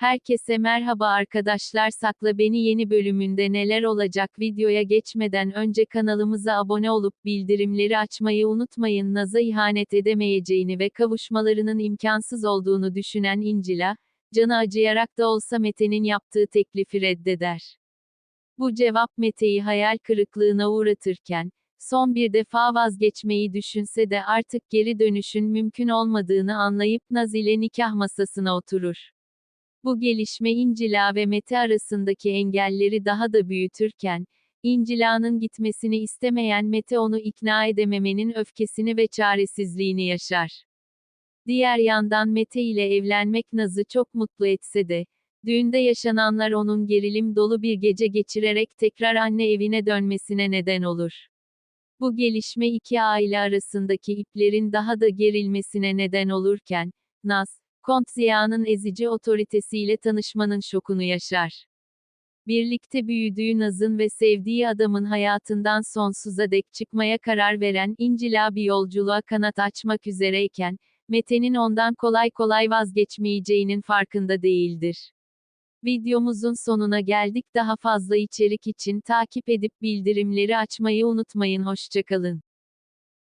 Herkese merhaba arkadaşlar Sakla Beni yeni bölümünde neler olacak videoya geçmeden önce kanalımıza abone olup bildirimleri açmayı unutmayın Naz'a ihanet edemeyeceğini ve kavuşmalarının imkansız olduğunu düşünen İncila, canı acıyarak da olsa Mete'nin yaptığı teklifi reddeder. Bu cevap Mete'yi hayal kırıklığına uğratırken, son bir defa vazgeçmeyi düşünse de artık geri dönüşün mümkün olmadığını anlayıp Naz ile nikah masasına oturur. Bu gelişme İncila ve Mete arasındaki engelleri daha da büyütürken, İncila'nın gitmesini istemeyen Mete onu ikna edememenin öfkesini ve çaresizliğini yaşar. Diğer yandan Mete ile evlenmek Naz'ı çok mutlu etse de, düğünde yaşananlar onun gerilim dolu bir gece geçirerek tekrar anne evine dönmesine neden olur. Bu gelişme iki aile arasındaki iplerin daha da gerilmesine neden olurken, Naz, Kont Ziya'nın ezici otoritesiyle tanışmanın şokunu yaşar. Birlikte büyüdüğü Naz'ın ve sevdiği adamın hayatından sonsuza dek çıkmaya karar veren İncila bir yolculuğa kanat açmak üzereyken, Mete'nin ondan kolay kolay vazgeçmeyeceğinin farkında değildir. Videomuzun sonuna geldik daha fazla içerik için takip edip bildirimleri açmayı unutmayın hoşçakalın.